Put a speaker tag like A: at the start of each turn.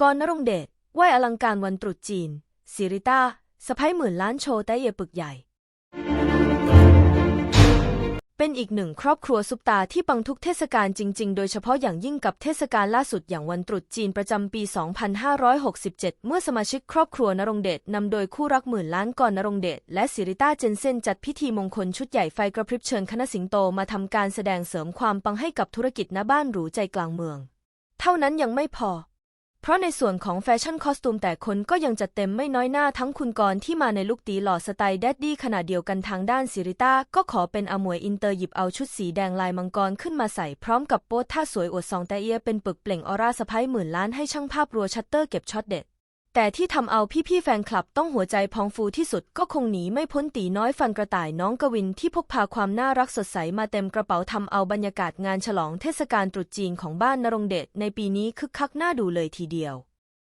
A: กรณ์นรงเดชไหวอลังการวันตรุษจีนสิริต้าสะพ้ายหมื่นล้านโชว์แต่เยปึกใหญ่ เป็นอีกหนึ่งครอบครัวซุปตาที่ปังทุกเทศกาลจริง ๆ โดยเฉพาะอย่างยิ่งกับเทศกาลล่าสุดอย่างวันตรุษจีนประจำปี 2567 เมื่อสมาชิกครอบครัวนรงเดชนำโดยคู่รักหมื่นล้านกรนรงเดชและสิริต้าเจนเซนจัดพิธีมงคลชุดใหญ่ไฟกระพริบเชิญคณะสิงโตมาทำการแสดงเสริมความปังให้กับธุรกิจณบ้านหรูใจกลางเมือง เท่านั้นยังไม่พอ ราะในส่วนของแฟชั่นคอสตูมแต่คนก็ยังจัดเต็มไม่น้อยหน้าทั้งคุณกรณ์ที่มาในลุคตีหล่อสไตล์แดดดี้ขณะเดียวกันทางด้านซิริต้าก็ขอเป็นอมวยอินเตอร์หยิบเอาชุดสีแดงลายมังกรขึ้นมาใส่พร้อมกับโป๊ท่าสวยอวดซองแต่เอียเป็นปึกเปล่งออร่าสะพ้ายหมื่นล้านให้ช่างภาพรัวชัตเตอร์เก็บช็อตเด็ด แต่ที่ทำเอาพี่ๆแฟนคลับต้องหัวใจพองฟูที่สุดก็คงหนีไม่พ้นตีน้อยฟันกระต่ายน้องกวินที่พกพาความน่ารักสดใสมาเต็มกระเป๋าทำเอาบรรยากาศงานฉลองเทศกาลตรุษจีนของบ้านนรงเดชในปีนี้คึกคักน่าดูเลยทีเดียว